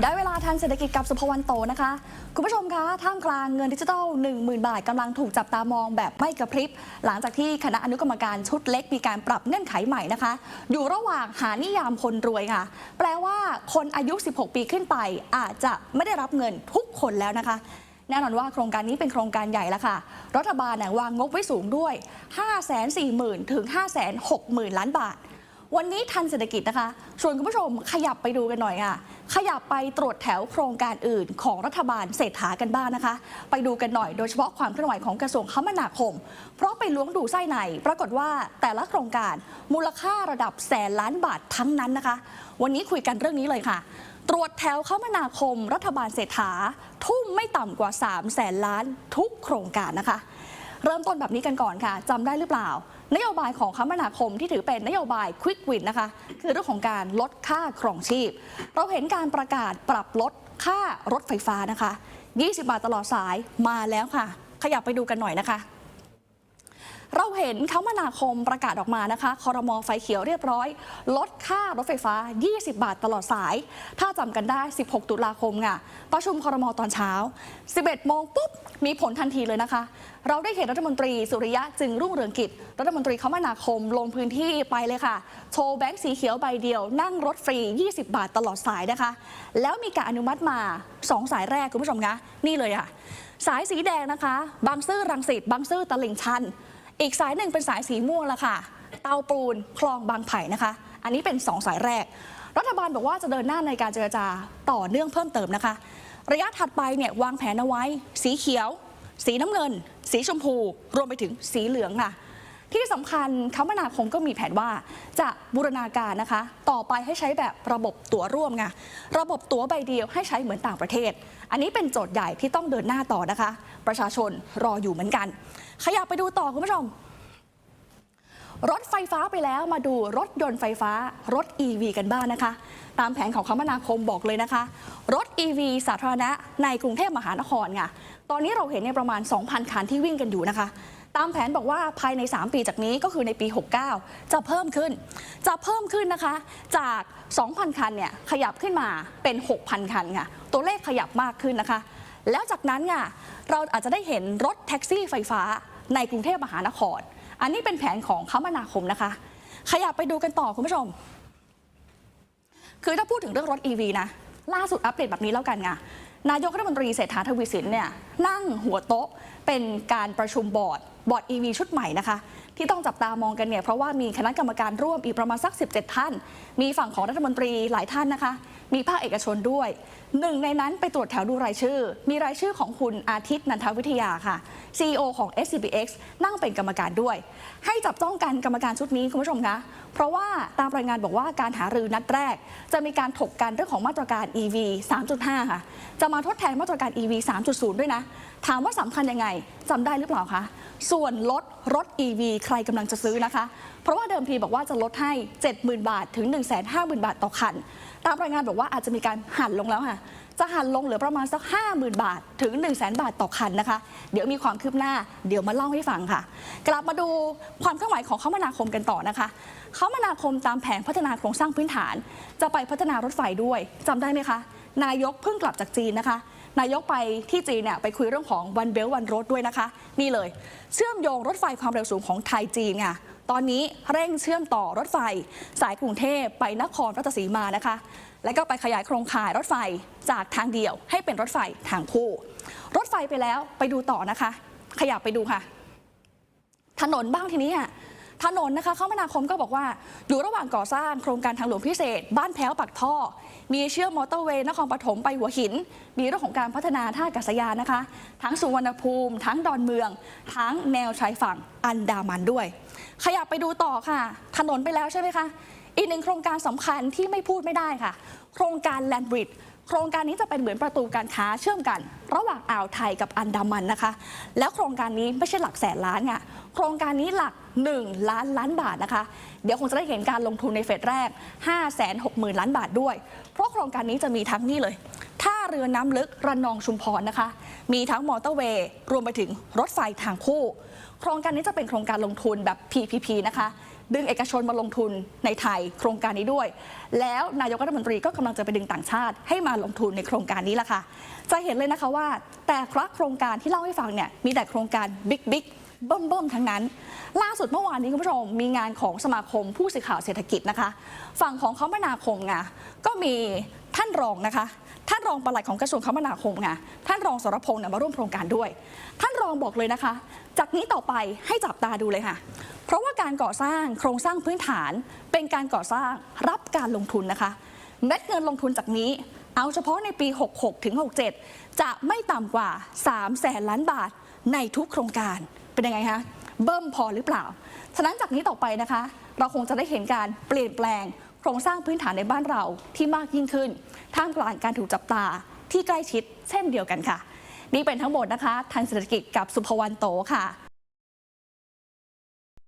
ได้เวลาทันเศรษฐกิจกับสุภวันโตนะคะ คุณผู้ชมคะท่ามกลางเงินดิจิทัล 10,000 บาทกำลังถูกจับตามองแบบไม่กระพริบ หลังจากที่คณะอนุกรรมการชุดเล็กมีการปรับเงื่อนไขใหม่นะคะ อยู่ระหว่างหานิยามคนรวยค่ะ แปลว่าคนอายุ 16 ปีขึ้นไป อาจจะไม่ได้รับเงินทุกคนแล้วนะคะแน่นอนว่าโครงการนี้เป็นโครงการใหญ่แล้วค่ะ รัฐบาลวางงบไว้สูงด้วย 540,000 ถึง 560,000 ล้านบาท วันนี้ทันเศรษฐกิจนะคะ ชวนคุณผู้ชมขยับไปดูกันหน่อยค่ะ ขยับไปตรวจแถวโครงการอื่นของรัฐบาลเศรษฐากันบ้างนะคะ ไปดูกันหน่อยโดยเฉพาะความเคลื่อนไหวของกระทรวงคมนาคม เพราะไปล้วงดูไส้ใน ปรากฏว่าแต่ละโครงการมูลค่าระดับแสนล้านบาททั้งนั้นนะคะ วันนี้คุยกันเรื่องนี้เลยค่ะตรวจแถวคมนาคม รัฐบาลเศรษฐา ทุ่มไม่ต่ำกว่า 3 แสนล้านทุกโครงการนะคะ เริ่มต้นแบบนี้กันก่อนค่ะจำได้หรือเปล่า นโยบายของคมนาคมที่ถือเป็นนโยบายควิกวินนะคะ คือเรื่องของการลดค่าครองชีพ เราเห็นการประกาศปรับลดค่ารถไฟฟ้านะคะ 20 บาทตลอดสายมาแล้วค่ะ ขยับไปดูกันหน่อยนะคะ เราเห็นคมนาคมประกาศออกมานะคะคอรมอไฟเขียวเรียบร้อย ลดค่ารถไฟฟ้า 20 บาทตลอดสาย ถ้าจำกันได้ 16 ตุลาคมค่ะประชุมคอรมอตอนเช้า 11 โมงปุ๊บ มีผลทันทีเลยนะคะ เราได้เห็นรัฐมนตรีสุริยะจึงรุ่งเรืองกิจ รัฐมนตรีคมนาคมลงพื้นที่ไปเลยค่ะ โชว์แบงค์สีเขียวใบเดียว นั่งรถฟรี 20 บาทตลอดสายนะคะ แล้วมีการอนุมัติมา 2 สายแรกคุณผู้ชมคะนี่เลยค่ะสายสีแดงนะคะ บางซื่อรังสิตบางซื่อตลิ่งชัน อีกสายหนึ่งเป็นสายสีม่วงละค่ะ เตาปูนคลองบางไผ่นะคะ อันนี้เป็น 2 สายแรก รัฐบาลบอกว่าจะเดินหน้าในการเจรจาต่อเนื่องเพิ่มเติมนะคะ ระยะถัดไปเนี่ยวางแผนเอาไว้ สีเขียว สีน้ำเงิน สีชมพู รวมไปถึงสีเหลืองค่ะ ที่สำคัญคมนาคมก็มีแผนว่าจะบูรณาการนะคะ ต่อไปให้ใช้แบบระบบตั๋วร่วมไงระบบตั๋วใบเดียวให้ใช้เหมือนต่างประเทศ อันนี้เป็นโจทย์ใหญ่ที่ต้องเดินหน้าต่อนะคะ ประชาชนรออยู่เหมือนกัน ขยับไปดูต่อคุณผู้ชมรถไฟฟ้าไปแล้วมาดูรถยนต์ไฟฟ้ารถ EV กันบ้างนะคะ ตามแผนของคมนาคมบอกเลยนะคะ รถ EV สาธารณะในกรุงเทพมหานครค่ะตอนนี้เราเห็นเนี่ยประมาณ 2,000 คันที่วิ่งกันอยู่นะคะ ตามแผนบอกว่าภายใน 3 ปีจากนี้ก็คือในปี 69 จะเพิ่มขึ้น จะเพิ่มขึ้นนะคะ จาก 2,000 คันเนี่ยขยับขึ้นมาเป็น 6,000 คันค่ะ ตัวเลขขยับมากขึ้นนะคะ แล้วจากนั้นค่ะเราอาจจะได้เห็นรถแท็กซี่ไฟฟ้าในกรุงเทพมหานคร อันนี้เป็นแผนของคมนาคมนะคะ ขยับไปดูกันต่อคุณผู้ชม คือถ้าพูดถึงเรื่องรถ EV นะ ล่าสุดอัปเดตแบบนี้แล้วกันไงนายกรัฐมนตรีเศรษฐาทวีสินเนี่ยนั่งหัวโต๊ะเป็นการประชุมบอร์ด บอร์ด EV ชุดใหม่นะคะ ที่ต้องจับตามองกันเนี่ยเพราะว่ามีคณะกรรมการร่วมอีกประมาณสัก 17 ท่าน มีฝั่งของรัฐมนตรีหลายท่านนะคะ มีภาคเอกชนด้วย หนึ่งในนั้นไปตรวจแถวดูรายชื่อ มีรายชื่อของคุณอาทิตย์นันทวิทยาค่ะ CEO ของ SCBX นั่งเป็นกรรมการด้วย ให้จับจ้องกันกรรมการชุดนี้คุณผู้ชมคะ เพราะว่าตามรายงานบอกว่าการหารือนัดแรก จะมีการถกกันเรื่องของมาตรการ EV 3.5 ค่ะ จะมาทดแทนมาตรการ EV 3.0 ด้วยนะ ถามว่าสำคัญยังไงจำได้หรือเปล่าคะ ส่วนลดรถ EV ใครกำลังจะซื้อนะคะ เพราะว่าเดิมทีบอกว่าจะลดให้ 70,000 บาทถึง 150,000 บาทต่อคัน ตามรายงานบอกว่าอาจจะมีการหันลงแล้วค่ะจะหันลงเหลือประมาณสัก 50,000 บาท ถึง 1 0 0 0 0แบาทต่อคันนะคะ เดี๋ยวมีความคืบหน้า เดี๋ยวมาเล่าให้ฟังค่ะ กลับมาดูความเคลื่อนไหวของคมนาคมกันต่อนะคะคมนาคมตามแผนพัฒนาโครงสร้างพื้นฐาน จะไปพัฒนารถไฟด้วยจำได้ไหมคะ นายกเพิ่งกลับจากจีนนะคะ นายกไปที่จีนเนี่ยไปคุยเรื่องของวันเบลวันรถด้วยนะคะ นี่เลย เชื่อมโยงรถไฟความเร็วสูงของไทยจีนค่ะ ตอนนี้เร่งเชื่อมต่อรถไฟ สายกรุงเทพไปนครราชสีมานะคะ และก็ไปขยายโครงข่ายรถไฟจากทางเดียวให้เป็นรถไฟทางคู่ รถไฟไปแล้วไปดูต่อนะคะ ขยับไปดูค่ะ ถนนบ้างทีนี้อะ ถนนนะคะคมนาคมก็บอกว่า อยู่ระหว่างก่อสร้างโครงการทางหลวงพิเศษ บ้านแพ้วปักท่อ มีเชื่อมมอเตอร์เวย์นครปฐมไปหัวหิน มีเรื่องของการพัฒนาท่าอากาศยานนะคะ ทั้งสุวรรณภูมิ ทั้งดอนเมือง ทั้งแนวชายฝั่งอันดามันด้วย ขยับไปดูต่อค่ะ ถนนไปแล้วใช่ไหมคะอีกหนึ่งโครงการสำคัญที่ไม่พูดไม่ได้ค่ะ โครงการแลนบริดโครงการนี้จะเป็นเหมือนประตูการค้าเชื่อมกัน ระหว่างอ่าวไทยกับอันดามันนะคะ แล้วโครงการนี้ไม่ใช่หลักแสนล้านค่ะโครงการนี้หลัก 1 ล้านล้านบาทนะคะ เดี๋ยวคงจะได้เห็นการลงทุนในเฟสแรก 5 6 0 0 0 0 ล้านบาทด้วย เพราะโครงการนี้จะมีทั้งนี่เลยท่าเรือน้ำลึกระนองชุมพรนะคะ มีทั้งมอเตอร์เวย์รวมไปถึงรถไฟทางคู่ โครงการนี้จะเป็นโครงการลงทุนแบบ PPP นะคะ ดึงเอกชนมาลงทุนในไทยโครงการนี้ด้วย แล้วนายกรัฐมนตรีก็กำลังจะไปดึงต่างชาติ ให้มาลงทุนในโครงการนี้ละค่ะ จะเห็นเลยนะคะว่า แต่ละโครงการที่เล่าให้ฟังเนี่ยมีแต่โครงการบิ๊กบิ๊กเบิ่มเบิ่มๆทั้งนั้น ล่าสุดเมื่อวานนี้คุณผู้ชมมีงานของสมาคมผู้สื่อข่าวเศรษฐกิจนะคะ ฝั่งของคมนาคมไงก็มีท่านรองนะคะ ท่านรองปลัดของกระทรวงคมนาคมไงท่านรองสรพงษ์เนี่ยมาร่วมโครงการด้วย ท่านรองบอกเลยนะคะ จากนี้ต่อไปให้จับตาดูเลยค่ะ เพราะว่าการก่อสร้างโครงสร้างพื้นฐานเป็นการก่อสร้างรับการลงทุนนะคะเม็ดเงินลงทุนจากนี้เอาเฉพาะในปี 66 ถึง 67 จะไม่ต่ำกว่า 3 แสนล้านบาทในทุกโครงการ เป็นยังไงคะ เบิ่มพอหรือเปล่า ฉะนั้นจากนี้ต่อไปนะคะ เราคงจะได้เห็นการเปลี่ยนแปลง โครงสร้างพื้นฐานในบ้านเราที่มากยิ่งขึ้น ท่ามกลางการถูกจับตาที่ใกล้ชิดเช่นเดียวกันค่ะ นี่เป็นทั้งหมดนะคะทางเศรษฐกิจกับสุภวรรณโตค่ะ